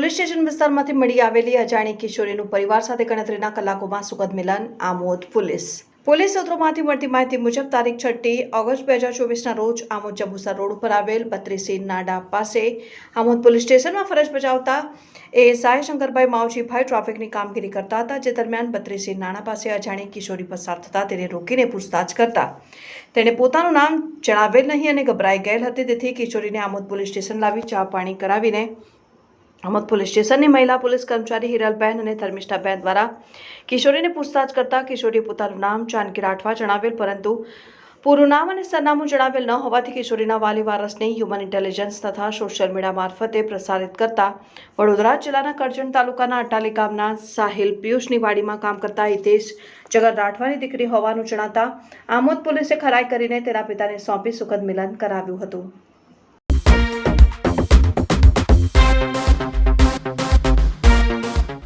Police station વિસ્તારમાંથી મળી આવેલી અજાણી કિશોરીનું પરિવાર સાથે ગણતરીના કલાકોમાં સુખદ મિલન, આમોદ પોલીસ. પોલીસ સૂત્રોમાંથી મળતી માહિતી મુજબ, તારીખ છઠ્ઠી ઓગસ્ટ બે હજાર ચોવીસના રોજ આમોદ જંબુસર રોડ ઉપર આવેલ બત્રીસી નાડા પાસે આમોદ પોલીસ સ્ટેશનમાં ફરજ બજાવતા એએસઆઈ શંકરભાઈ માવજીભાઈ ટ્રાફિકની કામગીરી કરતા હતા. જે દરમિયાન બત્રીસી નાણા પાસે અજાણી કિશોરી પસાર થતા, તેને રોકીને પૂછતાછ કરતા. તેણે પોતાનું નામ જણાવેલ નહીં અને ગભરાઈ ગયેલ હતી. તેથી કિશોરીને આમોદ પોલીસ સ્ટેશન લાવી ચા પાણી કરાવીને આમોદ પોલીસ સ્ટેશનની મહિલા પોલીસ કર્મચારી હિરલબેન અને ધર્મિષ્ઠાબેન દ્વારા કિશોરીને પૂછતાછ કરતા કિશોરીએ પોતાનું નામ જાનકી રાઠવા જણાવેલ, પરંતુ પૂરું નામ અને સરનામું જણાવેલ ન હોવાથી કિશોરીના વાલી વારસને હ્યુમન ઇન્ટેલિજન્સ તથા સોશિયલ મીડિયા મારફતે પ્રસારિત કરતા વડોદરા જિલ્લાના કરજણ તાલુકાના અટાલી ગામના સાહિલ પિયુષની વાડીમાં કામ કરતા હિતેશ જગન રાઠવાની દીકરી હોવાનું જણાતા આમોદ પોલીસે ખરાઈ કરીને તેના પિતાને સોંપી સુખદ મિલન કરાવ્યું હતું.